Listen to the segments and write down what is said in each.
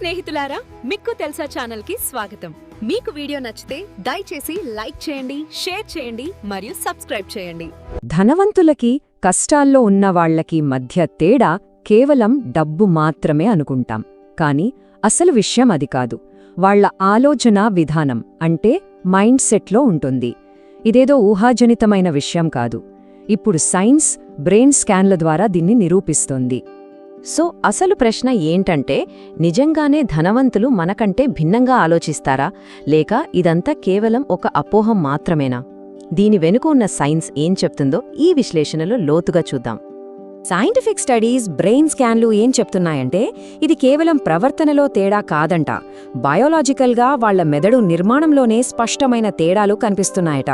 స్నేహితులారా మిక్కు తెలుసా ఛానల్కి స్వాగతం. మీకు వీడియో నచ్చితే దయచేసి లైక్ చేయండి షేర్ చేయండి మరియు సబ్స్క్రైబ్ చేయండి. ధనవంతులకి కష్టాల్లో ఉన్న వాళ్ళకి మధ్య తేడా కేవలం డబ్బు మాత్రమే అనుకుంటాం. కాని అసలు విషయం అది కాదు. వాళ్ళ ఆలోచన విధానం అంటే మైండ్ సెట్లో ఉంటుంది. ఇదేదో ఊహాజనితమైన విషయం కాదు. ఇప్పుడు సైన్స్ బ్రెయిన్ స్కాన్ల ద్వారా దీన్ని నిరూపిస్తోంది. సో అసలు ప్రశ్న ఏంటంటే నిజంగానే ధనవంతులు మనకంటే భిన్నంగా ఆలోచిస్తారా? లేక ఇదంతా కేవలం ఒక అపోహం మాత్రమేనా? దీని వెనుక ఉన్న సైన్స్ ఏం చెప్తుందో ఈ విశ్లేషణలో లోతుగా చూద్దాం. సైంటిఫిక్ స్టడీస్ బ్రెయిన్ స్కాన్లు ఏం చెప్తున్నాయంటే ఇది కేవలం ప్రవర్తనలో తేడా కాదంట. బయోలాజికల్గా వాళ్ళ మెదడు నిర్మాణంలోనే స్పష్టమైన తేడాలు కనిపిస్తున్నాయట.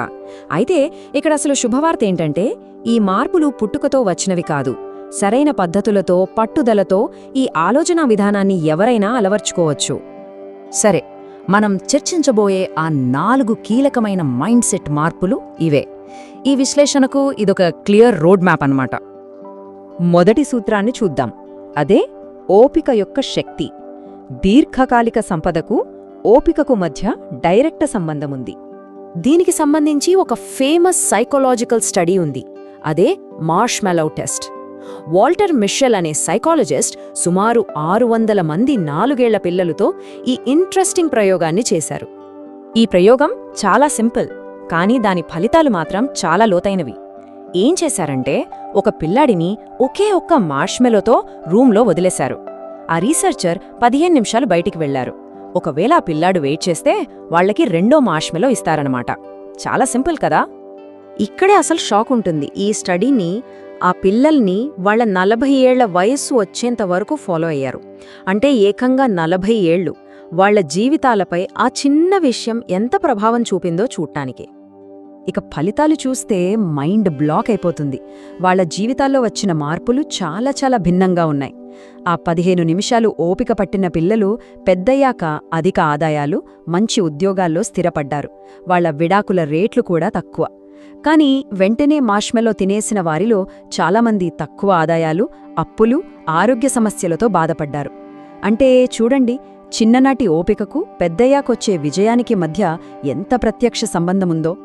అయితే ఇక్కడ అసలు శుభవార్త ఏంటంటే ఈ మార్పులు పుట్టుకతో వచ్చినవి కాదు. సరైన పద్ధతులతో పట్టుదలతో ఈ ఆలోచనా విధానాన్ని ఎవరైనా అలవర్చుకోవచ్చు. సరే మనం చర్చించబోయే ఆ నాలుగు కీలకమైన మైండ్ సెట్ మార్పులు ఇవే. ఈ విశ్లేషణకు ఇదొక క్లియర్ రోడ్ మ్యాప్ అన్నమాట. మొదటి సూత్రాన్ని చూద్దాం. అదే ఓపిక యొక్క శక్తి. దీర్ఘకాలిక సంపదకు ఓపికకు మధ్య డైరెక్ట్ సంబంధముంది దీనికి సంబంధించి ఒక ఫేమస్ సైకలాజికల్ స్టడీ ఉంది. అదే మార్ష్మెలౌ టెస్ట్. వాల్టర్ మిషెల్ అనే సైకాలజిస్ట్ సుమారు ఆరు వందల మంది నాలుగేళ్ళ పిల్లలతో ఈ ఇంట్రెస్టింగ్ ప్రయోగాన్ని చేశారు. ఈ ప్రయోగం చాలా సింపుల్ కానీ దాని ఫలితాలు మాత్రం చాలా లోతైనవి. ఏం చేశారంటే ఒక పిల్లాడిని ఒకే ఒక్క మార్ష్మెలోతో రూంలో వదిలేశారు. ఆ రీసెర్చర్ పదిహేను నిమిషాలు బయటికి వెళ్ళారు ఒకవేళ ఆ పిల్లాడు వెయిట్ చేస్తే వాళ్ళకి రెండో మార్ష్మెలో ఇస్తారనమాట చాలా సింపుల్ కదా? ఇక్కడే అసలు షాక్ ఉంటుంది. ఈ స్టడీని ఆ పిల్లల్ని వాళ్ళ నలభై ఏళ్ళ వయస్సు వచ్చేంత వరకు ఫాలో అయ్యారు. అంటే ఏకంగా నలభై ఏళ్ళు వాళ్ళ జీవితాలపై ఆ చిన్న విషయం ఎంత ప్రభావం చూపిందో చూడటానికి ఇక ఫలితాలు చూస్తే మైండ్ బ్లాక్ అయిపోతుంది. వాళ్ళ జీవితాల్లో వచ్చిన మార్పులు చాలా చాలా భిన్నంగా ఉన్నాయి. ఆ పదిహేను నిమిషాలు ఓపిక పట్టిన పిల్లలు పెద్దయ్యాక అధిక ఆదాయాలు మంచి ఉద్యోగాల్లో స్థిరపడ్డారు. వాళ్ళ విడాకుల రేట్లు కూడా తక్కువ. కానీ వెంటనే మార్ష్మెలో తినేసిన వారిలో చాలామంది తక్కువ ఆదాయాలు అప్పులు ఆరోగ్య సమస్యలతో బాధపడ్డారు. అంటే చూడండి చిన్ననాటి ఓపికకు పెద్దయ్యాకొచ్చే విజయానికి మధ్య ఎంత ప్రత్యక్ష సంబంధముందో.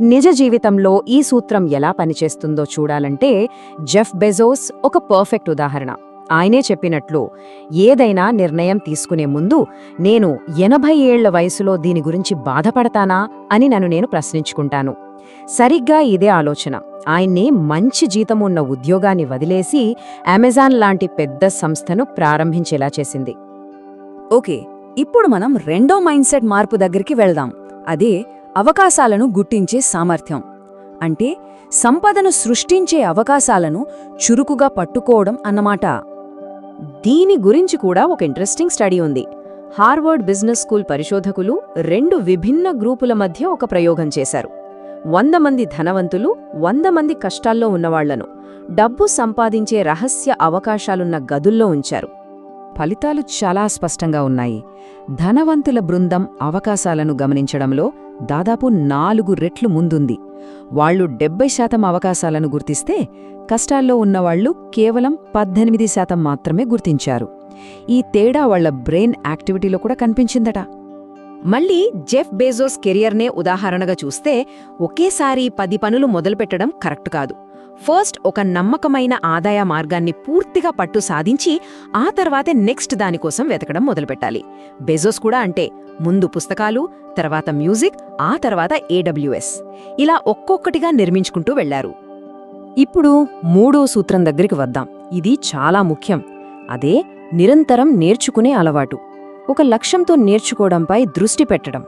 నిజ జీవితంలో ఈ సూత్రం ఎలా పనిచేస్తుందో చూడాలంటే జెఫ్ బెజోస్ ఒక పర్ఫెక్ట్ ఉదాహరణ. ఆయనే చెప్పినట్లు ఏదైనా నిర్ణయం తీసుకునే ముందు నేను ఎనభై ఏళ్ళ వయసులో దీని గురించి బాధపడతానా అని నన్ను నేను ప్రశ్నించుకుంటాను. సరిగ్గా ఇదే ఆలోచన. ఆయన్ని మంచి జీతం ఉన్న ఉద్యోగాన్ని వదిలేసి అమెజాన్ లాంటి పెద్ద సంస్థను ప్రారంభించేలా చేసింది. ఓకే ఇప్పుడు మనం రెండో మైండ్సెట్ మార్పు దగ్గరికి వెళ్దాం. అదే అవకాశాలను గుర్తించే సామర్థ్యం. అంటే సంపదను సృష్టించే అవకాశాలను చురుకుగా పట్టుకోవడం అన్నమాట. దీని గురించి కూడా ఒక ఇంట్రెస్టింగ్ స్టడీ ఉంది. హార్వర్డ్ బిజినెస్ స్కూల్ పరిశోధకులు రెండు విభిన్న గ్రూపుల మధ్య ఒక ప్రయోగం చేశారు. వంద మంది ధనవంతులు వంద మంది కష్టాల్లో ఉన్నవాళ్ళను డబ్బు సంపాదించే రహస్య అవకాశాలున్న గదుల్లో ఉంచారు. ఫలితాలు చాలా స్పష్టంగా ఉన్నాయి. ధనవంతుల బృందం అవకాశాలను గమనించడంలో దాదాపు నాలుగు రెట్లు ముందుంది. వాళ్ళు డెబ్బై శాతం అవకాశాలను గుర్తిస్తే కష్టాల్లో ఉన్నవాళ్ళు కేవలం పద్దెనిమిది శాతం మాత్రమే గుర్తించారు. ఈ తేడా వాళ్ళ బ్రెయిన్ యాక్టివిటీలో కూడా కనిపించిందట. మళ్ళీ జెఫ్ బేజోస్ కెరియర్నే ఉదాహరణగా చూస్తే ఒకేసారి పది పనులు మొదలుపెట్టడం కరెక్ట్ కాదు. ఫస్ట్ ఒక నమ్మకమైన ఆదాయ మార్గాన్ని పూర్తిగా పట్టు సాధించి ఆ తర్వాతే నెక్స్ట్ దానికోసం వెతకడం మొదలుపెట్టాలి. బెజోస్ కూడా అంటే ముందు పుస్తకాలు తర్వాత మ్యూజిక్ ఆ తర్వాత ఏడబ్ల్యూఎస్ ఇలా ఒక్కొక్కటిగా నిర్మించుకుంటూ వెళ్ళారు ఇప్పుడు మూడో సూత్రం దగ్గరికి వద్దాం. ఇది చాలా ముఖ్యం. అదే నిరంతరం నేర్చుకునే అలవాటు. ఒక లక్ష్యంతో నేర్చుకోవడంపై దృష్టి పెట్టడం.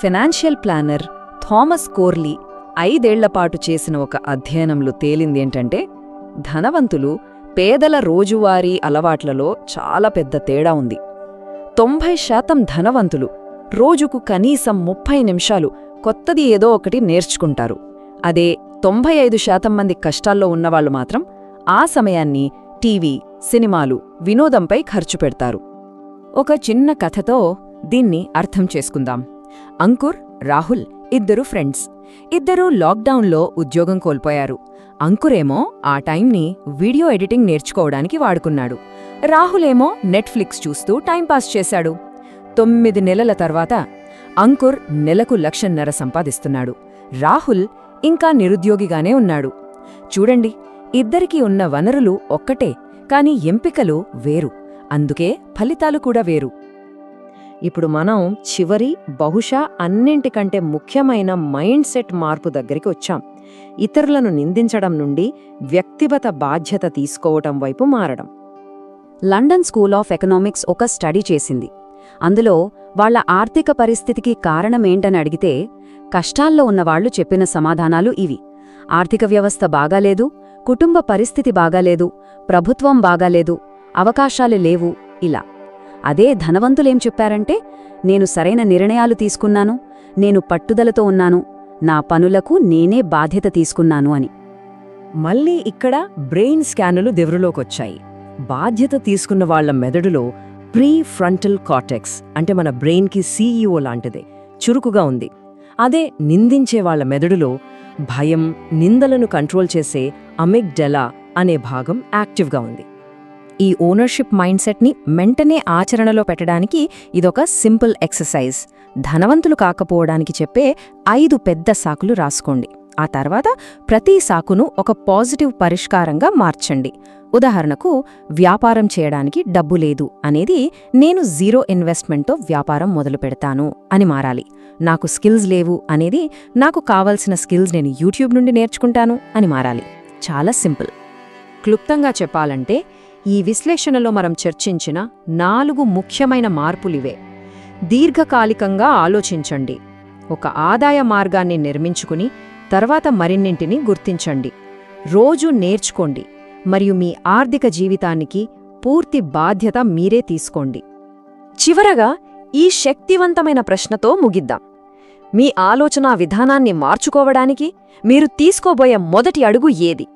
ఫినాన్షియల్ ప్లానర్ థామస్ కోర్లీ ఐదేళ్ళపాటు చేసిన ఒక అధ్యయనంలో తేలిందేంటంటే ధనవంతులు పేదల రోజువారీ అలవాట్లలో చాలా పెద్ద తేడా ఉంది. తొంభై శాతం ధనవంతులు రోజుకు కనీసం ముప్పై నిమిషాలు కొత్తది ఏదో ఒకటి నేర్చుకుంటారు. అదే తొంభై ఐదు శాతం మంది కష్టాల్లో ఉన్నవాళ్ళు మాత్రం ఆ సమయాన్ని టీవీ సినిమాలు వినోదంపై ఖర్చు పెడతారు. ఒక చిన్న కథతో దీన్ని అర్థం చేసుకుందాం. అంకుర్ రాహుల్ ఇద్దరు ఫ్రెండ్స్. ఇద్దరూ లాక్డౌన్లో ఉద్యోగం కోల్పోయారు. అంకురేమో ఆ టైంని వీడియో ఎడిటింగ్ నేర్చుకోవడానికి వాడుకున్నాడు. రాహులేమో నెట్ఫ్లిక్స్ చూస్తూ టైంపాస్ చేశాడు. తొమ్మిది నెలల తర్వాత అంకుర్ నెలకు లక్షన్నర సంపాదిస్తున్నాడు. రాహుల్ ఇంకా నిరుద్యోగిగానే ఉన్నాడు. చూడండి ఇద్దరికీ ఉన్న వనరులు ఒక్కటే కాని ఎంపికలు వేరు. అందుకే ఫలితాలు కూడా వేరు. ఇప్పుడు మనం చివరి బహుశా అన్నింటికంటే ముఖ్యమైన మైండ్ సెట్ మార్పు దగ్గరికి వచ్చాం. ఇతరులను నిందించడం నుండి వ్యక్తిగత బాధ్యత తీసుకోవటం వైపు మారడం. లండన్ స్కూల్ ఆఫ్ ఎకనామిక్స్ ఒక స్టడీ చేసింది. అందులో వాళ్ళ ఆర్థిక పరిస్థితికి కారణమేంటని అడిగితే కష్టాల్లో ఉన్నవాళ్ళు చెప్పిన సమాధానాలు ఇవి. ఆర్థిక వ్యవస్థ బాగాలేదు కుటుంబ పరిస్థితి బాగాలేదు ప్రభుత్వం బాగాలేదు అవకాశాలు లేవు ఇలా. అదే ధనవంతులేం చెప్పారంటే నేను సరైన నిర్ణయాలు తీసుకున్నాను నేను పట్టుదలతో ఉన్నాను నా పనులకు నేనే బాధ్యత తీసుకున్నాను అని. మళ్ళీ ఇక్కడ బ్రెయిన్ స్కానులు దెవరులోకొచ్చాయి బాధ్యత తీసుకున్నవాళ్ళ మెదడులో ప్రీ ఫ్రంటల్ కార్టెక్స్ అంటే మన బ్రెయిన్కి సీఈఓ లాంటిదే చురుకుగా ఉంది. అదే నిందించే వాళ్ళ మెదడులో భయం నిందలను కంట్రోల్ చేసే అమిగ్డెలా అనే భాగం యాక్టివ్గా ఉంది. ఈ ఓనర్షిప్ మైండ్ సెట్ని వెంటనే ఆచరణలో పెట్టడానికి ఇదొక సింపుల్ ఎక్సర్సైజ్. ధనవంతులు కాకపోవడానికి చెప్పే ఐదు పెద్ద సాకులు రాసుకోండి. ఆ తర్వాత ప్రతి సాకును ఒక పాజిటివ్ పరిష్కారంగా మార్చండి. ఉదాహరణకు వ్యాపారం చేయడానికి డబ్బు లేదు అనేది నేను జీరో ఇన్వెస్ట్మెంట్తో వ్యాపారం మొదలు పెడతాను అని మారాలి. నాకు స్కిల్స్ లేవు అనేది నాకు కావలసిన స్కిల్స్ నేను యూట్యూబ్ నుండి నేర్చుకుంటాను అని మారాలి. చాలా సింపుల్. క్లుప్తంగా చెప్పాలంటే ఈ విశ్లేషణలో మనం చర్చించిన నాలుగు ముఖ్యమైన మార్పులివే దీర్ఘకాలికంగా ఆలోచించండి. ఒక ఆదాయ మార్గాన్ని నిర్మించుకుని తర్వాత మరిన్నింటిని గుర్తించండి. రోజు నేర్చుకోండి. మరియు మీ ఆర్థిక జీవితానికి పూర్తి బాధ్యత మీరే తీసుకోండి. చివరగా ఈ శక్తివంతమైన ప్రశ్నతో ముగిద్దాం. మీ ఆలోచనా విధానాన్ని మార్చుకోవడానికి మీరు తీసుకోబోయే మొదటి అడుగు ఏది?